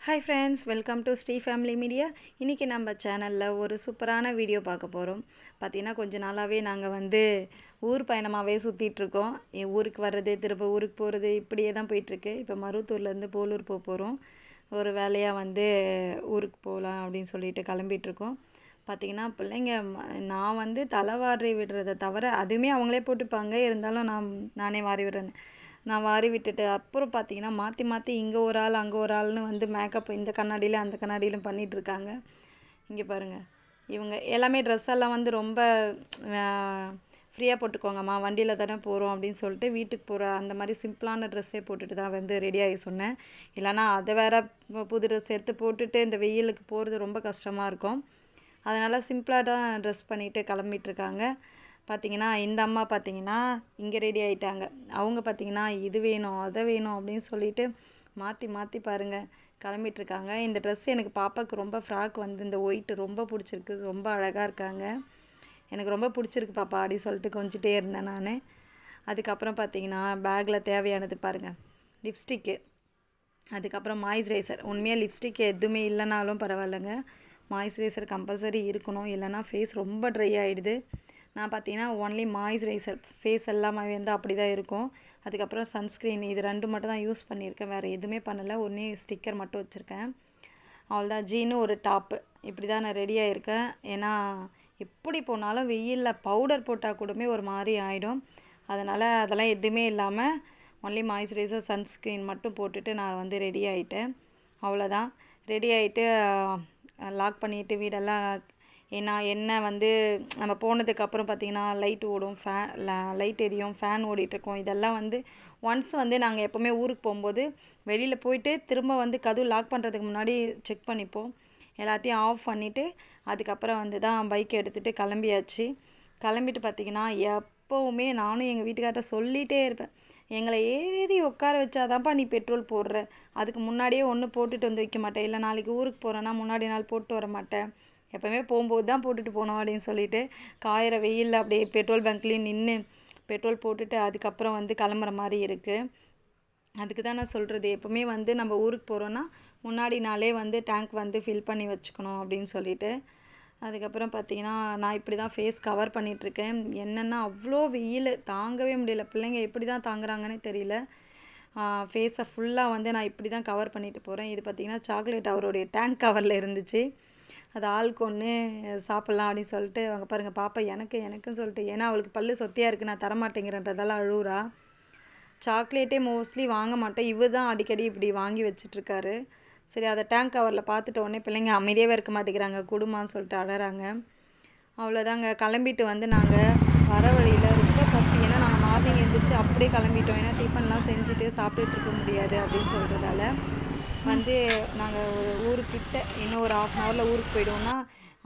Hi friends welcome to Sri family media இன்றைக்கி நம்ம சேனலில் ஒரு சூப்பரான வீடியோ பார்க்க போகிறோம் பார்த்தீங்கன்னா கொஞ்ச நாளாகவே நாங்கள் வந்து ஊர் பயணமாகவே சுற்றிட்டுருக்கோம் என் ஊருக்கு வர்றது திரும்ப ஊருக்கு போகிறது இப்படியே தான் போயிட்டுருக்கு. இப்போ மருவத்தூர்லேருந்து போலூர் போக போகிறோம் ஒரு வேலையாக வந்து ஊருக்கு போகலாம் அப்படின்னு சொல்லிட்டு கிளம்பிட்டுருக்கோம் பார்த்தீங்கன்னா பிள்ளைங்க நான் வந்து தலை வாரி விடுறத தவிர அதுவுமே அவங்களே போட்டுப்பாங்க. இருந்தாலும் நான் நானே வாரி விடுறேன்னு. நான் வாரி விட்டுட்டு அப்புறம் பார்த்திங்கன்னா மாற்றி மாற்றி இங்கே ஒரு ஆள் அங்கே ஒரு ஆள்னு வந்து மேக்கப் இந்த கண்ணாடியில் அந்த கண்ணாடியிலும் பண்ணிகிட்ருக்காங்க இங்கே பாருங்கள் இவங்க எல்லாமே ட்ரெஸ் எல்லாம் வந்து ரொம்ப ஃப்ரீயாக போட்டுக்கோங்கம்மா. வண்டியில் தானே போகிறோம் அப்படின்னு சொல்லிட்டு வீட்டுக்கு போகிற அந்த மாதிரி சிம்பிளான ட்ரெஸ்ஸே போட்டுட்டு தான் வந்து ரெடியாகி சொன்னேன். இல்லைன்னா அதை வேறு புது ட்ரெஸ் எடுத்து போட்டுட்டு இந்த வெயிலுக்கு போகிறது ரொம்ப கஷ்டமாக இருக்கும். அதனால் சிம்பிளாக தான் ட்ரெஸ் பண்ணிட்டு கிளம்பிட்டுருக்காங்க. பார்த்தீங்கன்னா இந்த அம்மா பார்த்தீங்கன்னா இங்கே ரெடி ஆகிட்டாங்க அவங்க பார்த்தீங்கன்னா இது வேணும் அதை வேணும் அப்படின்னு சொல்லிட்டு மாற்றி மாற்றி பாருங்கள் கிளம்பிட்டுருக்காங்க. இந்த ட்ரெஸ் எனக்கு பாப்பாவுக்கு ரொம்ப ஃப்ராக் வந்து இந்த ஒயிட் ரொம்ப பிடிச்சிருக்கு ரொம்ப அழகாக இருக்காங்க. எனக்கு ரொம்ப பிடிச்சிருக்கு பாப்பா அப்படி சொல்லிட்டு கொஞ்சிட்டே இருந்தேன் நான். அதுக்கப்புறம் பார்த்தீங்கன்னா பேக்கில் தேவையானது பாருங்கள் லிப்ஸ்டிக்கு அதுக்கப்புறம் மாய்ஸ்சரைசர் உண்மையாக லிப்ஸ்டிக் எதுவுமே இல்லைனாலும் பரவாயில்லைங்க. மாய்ஸ்சரைசர் கம்பல்சரி இருக்கணும். இல்லைன்னா ஃபேஸ் ரொம்ப ட்ரை ஆகிடுது நான் பார்த்தீங்கன்னா ஒன்லி மாய்ஸ்சரைசர் ஃபேஸ் எல்லாமே வந்து அப்படி தான் இருக்கும். அதுக்கப்புறம் சன்ஸ்க்ரீன் இது ரெண்டு மட்டும் தான் யூஸ் பண்ணியிருக்கேன். வேறு எதுவுமே பண்ணலை. ஒன்றே ஸ்டிக்கர் மட்டும் வச்சுருக்கேன். அவ்வளோதான் ஜீனு ஒரு டாப்பு இப்படி தான் நான் ரெடி இருக்கேன் ஏன்னா எப்படி போனாலும் வெயிலில் பவுடர் போட்டால் கூடமே ஒரு மாதிரி ஆகிடும் அதனால் அதெல்லாம் எதுவுமே இல்லாமல் ஒன்லி மாய்ஸ்சரைசர் சன்ஸ்க்ரீன் மட்டும் போட்டுட்டு நான் வந்து ரெடி ஆகிட்டேன் அவ்வளோதான் ரெடி ஆகிட்டு லாக் பண்ணிவிட்டு வீடெல்லாம் ஏன்னா என்ன வந்து நம்ம போனதுக்கப்புறம் பார்த்தீங்கன்னா லைட் ஓடும் ஃபேன் லைட் எரியும் ஃபேன் ஓடிட்டுருக்கோம். இதெல்லாம் வந்து ஒன்ஸ் வந்து நாங்கள் எப்போவுமே ஊருக்கு போகும்போது வெளியில் போயிட்டு திரும்ப வந்து கதவு லாக் பண்ணுறதுக்கு முன்னாடி செக் பண்ணிப்போம். எல்லாத்தையும் ஆஃப் பண்ணிவிட்டு அதுக்கப்புறம் வந்து தான் பைக் எடுத்துகிட்டு கிளம்பியாச்சு. கிளம்பிட்டு பார்த்தீங்கன்னா எப்போவுமே நானும் எங்கள் வீட்டுக்கார்ட்ட சொல்லிகிட்டே இருப்பேன். எங்களை ஏறி உட்கார வச்சாதான்ப்பா நீ பெட்ரோல் போடுற. அதுக்கு முன்னாடியே ஒன்று போட்டுட்டு வந்து வைக்க மாட்டேன். இல்லை நாளைக்கு ஊருக்கு போகிறேன்னா முன்னாடி நாள் போட்டு வர மாட்டேன். எப்போவுமே போகும்போது தான் போட்டுட்டு போனோம் அப்படின்னு சொல்லிட்டு காயிற வெயிலில் அப்படியே பெட்ரோல் பங்க்லேயும் நின்று பெட்ரோல் போட்டுட்டு அதுக்கப்புறம் வந்து கிளம்புற மாதிரி இருக்குது அதுக்கு தான் நான் சொல்கிறது எப்போவுமே வந்து நம்ம ஊருக்கு போகிறோன்னா முன்னாடி நாளே வந்து டேங்க் வந்து ஃபில் பண்ணி வச்சுக்கணும் அப்படின்னு சொல்லிட்டு அதுக்கப்புறம் பார்த்தீங்கன்னா நான் இப்படி தான் ஃபேஸ் கவர் பண்ணிகிட்ருக்கேன் என்னென்னா அவ்வளோ வெயில். தாங்கவே முடியல. பிள்ளைங்க எப்படி தான் தாங்குறாங்கன்னே தெரியல. ஃபேஸை ஃபுல்லாக வந்து நான் இப்படி தான் கவர் பண்ணிட்டு போகிறேன் இது பார்த்திங்கன்னா சாக்லேட் அவருடைய டேங்க் கவரில் இருந்துச்சு. அது ஆளுக்கு ஒன்று சாப்பிட்லாம் அப்படின்னு சொல்லிட்டு அவங்க பாருங்கள் பாப்பா எனக்கு எனக்குன்னு சொல்லிட்டு ஏன்னா அவளுக்கு பல்லு சொத்தியாக இருக்குது நான் தரமாட்டேங்கிறன்றதால அழுவுறா. சாக்லேட்டே மோஸ்ட்லி வாங்க மாட்டேன் இவர் தான் அடிக்கடி இப்படி வாங்கி வச்சிட்ருக்காரு. சரி அதை டேங்க் கவரில் பார்த்துட்ட உடனே பிள்ளைங்க அமைதியாகவே இருக்க மாட்டேங்கிறாங்க. குடுமான்னு சொல்லிட்டு அழகிறாங்க அவ்வளோதாங்க கிளம்பிட்டு வந்து நாங்கள் வர வழியில் ரொம்ப பசி. ஏன்னா நாங்கள் மார்னிங் எழுந்திரிச்சு அப்படியே கிளம்பிட்டோம். ஏன்னா டிஃபன்லாம் செஞ்சுட்டு சாப்பிட்டுட்டு இருக்க முடியாது அப்படின்னு சொல்கிறதால வந்து நாங்கள் ஒரு ஊருக்கிட்ட இன்னும் ஒரு ஆஃப் அன் ஹவரில் ஊருக்கு போயிடுவோம்னா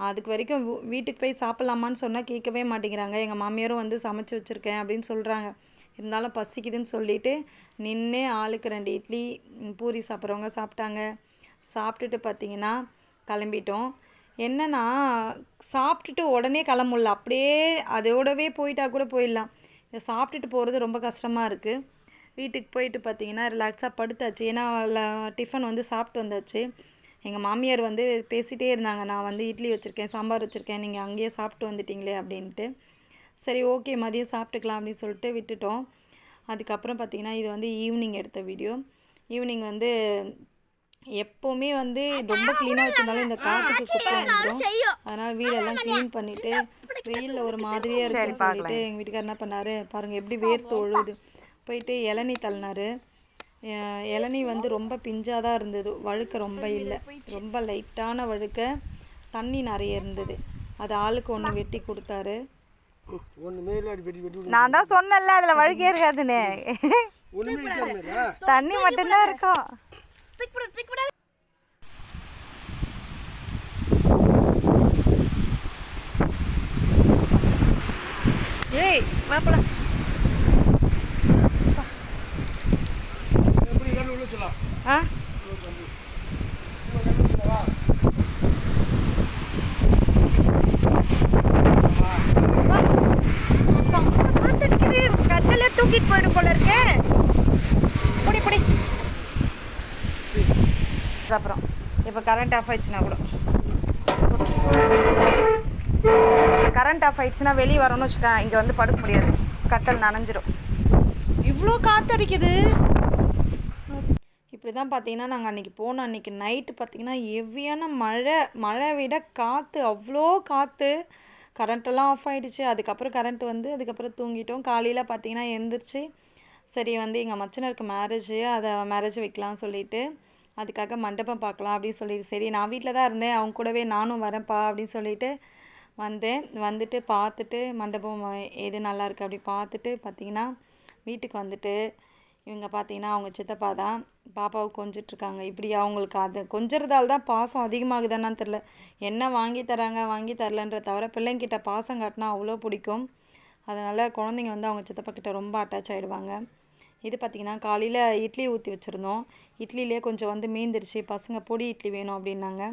அதுக்கு வரைக்கும் வீட்டுக்கு போய் சாப்பிட்லாமான்னு சொன்னால் கேட்கவே மாட்டேங்கிறாங்க. எங்கள் மாமியாரும் வந்து சமைச்சு வச்சுருக்கேன் அப்படின்னு சொல்கிறாங்க இருந்தாலும் பசிக்குதுன்னு சொல்லிட்டு நின்று ஆளுக்கு ரெண்டு இட்லி பூரி சாப்பிட்றவங்க சாப்பிட்டாங்க. சாப்பிட்டுட்டு பார்த்தீங்கன்னா கிளம்பிட்டோம். என்னன்னா சாப்பிட்டுட்டு உடனே கிளம்புல அப்படியே அதோடவே போயிட்டா கூட போயிடலாம். இதை சாப்பிட்டுட்டு போகிறது ரொம்ப கஷ்டமாக இருக்குது வீட்டுக்கு போயிட்டு பார்த்தீங்கன்னா ரிலாக்ஸாக படுத்தாச்சு. ஏன்னா டிஃபன் வந்து சாப்பிட்டு வந்தாச்சு. எங்கள் மாமியார் வந்து பேசிகிட்டே இருந்தாங்க. நான் வந்து இட்லி வச்சுருக்கேன் சாம்பார் வச்சுருக்கேன். நீங்கள் அங்கேயே சாப்பிட்டு வந்துட்டீங்களே அப்படின்ட்டு. சரி ஓகே மதியம் சாப்பிட்டுக்கலாம் அப்படின்னு சொல்லிட்டு விட்டுட்டோம். அதுக்கப்புறம் பார்த்தீங்கன்னா இது வந்து ஈவினிங் எடுத்த வீடியோ ஈவினிங் வந்து எப்போவுமே வந்து ரொம்ப க்ளீனாக வச்சிருந்தாலும் இந்த காற்றுக்கு குப்பை வந்துடும் அதனால் வீடெல்லாம் க்ளீன் பண்ணிவிட்டு வெயிலில் ஒரு மாதிரியாக இருக்குன்னு சொல்லிட்டு எங்கள் வீட்டுக்கார் என்ன பண்ணாரு? பாருங்கள் எப்படி வேர்த்து ஒழுகுது போயிட்டு இளநீ தள்ளினாரு. இளநீ வந்து ரொம்ப பிஞ்சாக தான் இருந்தது. வழுக்க ரொம்ப இல்லை. ரொம்ப லைட்டான வழுக்க. தண்ணி நிறைய இருந்தது. அது ஆளுக்கு ஒன்று வெட்டி கொடுத்தாரு. நான் தான் சொன்னேன்ல அதில் வழுக்கே இருக்காதுன்னு. தண்ணி மட்டும்தான் இருக்கும். ஏய் மாப்பிள்ள எப்படி இல்லைன்னு உள்ள சொல்லலாம் ஆ கட்டில தூக்கிட்டு போயிடும் போல இருக்கே புடி புடி அப்புறம் இப்போ கரண்ட் ஆஃப் ஆயிடுச்சுன்னா கூட. கரண்ட் ஆஃப் ஆயிடுச்சுன்னா வெளியே வரணும்னு வச்சுக்கா இங்கே வந்து படுக்க முடியாது. கட்டல் நனைஞ்சிரும். இவ்வளோ காற்றடிக்குது இப்படி தான் பார்த்தீங்கன்னா நாங்கள் அன்றைக்கி போனோம் அன்றைக்கி நைட்டு பார்த்தீங்கன்னா ஹெவியான மழை மழை விட காற்று அவ்வளோ காற்று கரண்ட்டெல்லாம் ஆஃப் ஆகிடுச்சு அதுக்கப்புறம் கரண்ட் வந்து அதுக்கப்புறம் தூங்கிட்டோம். காலையில் பார்த்தீங்கன்னா எந்திரிச்சு சரி வந்து எங்கள் மச்சனருக்கு மேரேஜ் அதை மேரேஜ் வைக்கலாம்னு சொல்லிட்டு அதுக்காக மண்டபம் பார்க்கலாம் அப்படின்னு சொல்லிட்டு சரி நான் வீட்டில் தான் இருந்தேன் அவங்க கூடவே நானும் வரேன்ப்பா அப்படின்னு சொல்லிட்டு வந்தேன். வந்துட்டு பார்த்துட்டு மண்டபம் எது நல்லாயிருக்கு அப்படி பார்த்துட்டு பார்த்தீங்கன்னா வீட்டுக்கு வந்துட்டு இவங்க பார்த்தீங்கன்னா அவங்க சித்தப்பா தான் பாப்பாவை கொஞ்சிட்ருக்காங்க. இப்படி அவங்களுக்கு அது கொஞ்சிறதால தான் பாசம் அதிகமாகுதான்னு தெரில என்ன வாங்கி தராங்க வாங்கி தரலன்ற தவிர பிள்ளைங்கிட்ட பாசம் காட்டினா அவ்வளோ பிடிக்கும். அதனால் குழந்தைங்க வந்து அவங்க சித்தப்பா கிட்ட ரொம்ப அட்டாச் ஆகிடுவாங்க இது பார்த்திங்கன்னா காலையில் இட்லி ஊற்றி வச்சுருந்தோம். இட்லியிலே கொஞ்சம் வந்து மீந்துருச்சு. பசங்க பொடி இட்லி வேணும் அப்படின்னாங்க.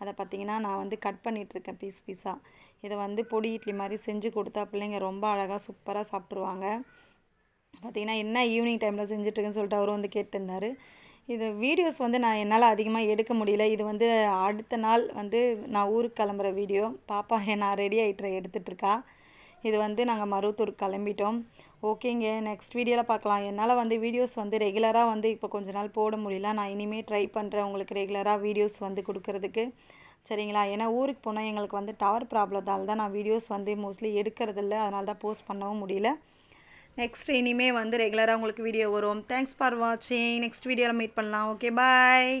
அதை பார்த்திங்கன்னா நான் வந்து கட் பண்ணிகிட்ருக்கேன் பீஸ் பீஸாக இதை வந்து பொடி இட்லி மாதிரி செஞ்சு கொடுத்தா பிள்ளைங்க ரொம்ப அழகாக சூப்பராக சாப்பிட்ருவாங்க பார்த்தீங்கன்னா என்ன ஈவினிங் டைமில் செஞ்சிட்ருக்குன்னு சொல்லிட்டு அவரும் வந்து கேட்டிருந்தார். இது வீடியோஸ் வந்து நான் என்னால் அதிகமாக எடுக்க முடியல. இது வந்து அடுத்த நாள் வந்து நான் ஊருக்கு கிளம்புற வீடியோ பாப்பா நான் ரெடி ஆகிட்டு எடுத்துகிட்ருக்கா இது வந்து நாங்கள் மருவத்தூர் கிளம்பிட்டோம். ஓகேங்க நெக்ஸ்ட் வீடியோவில் பார்க்கலாம். என்னால் வந்து வீடியோஸ் வந்து ரெகுலராக வந்து இப்போ கொஞ்ச நாள் போட முடியல. நான் இனிமேல் ட்ரை பண்ணுறேன் உங்களுக்கு ரெகுலராக வீடியோஸ் வந்து கொடுக்கறதுக்கு. சரிங்களா? ஏன்னா ஊருக்கு போனால் எங்களுக்கு வந்து டவர் ப்ராப்ளத்தால் தான் நான் வீடியோஸ் வந்து மோஸ்ட்லி எடுக்கிறதில்ல அதனால தான் போஸ்ட் பண்ணவும் முடியல. நெக்ஸ்ட் இனிமேல் வந்து ரெகுலராக உங்களுக்கு வீடியோ வரும். தேங்க்ஸ் ஃபார் வாட்சிங் நெக்ஸ்ட் வீடியோவில் மீட் பண்ணலாம். Okay bye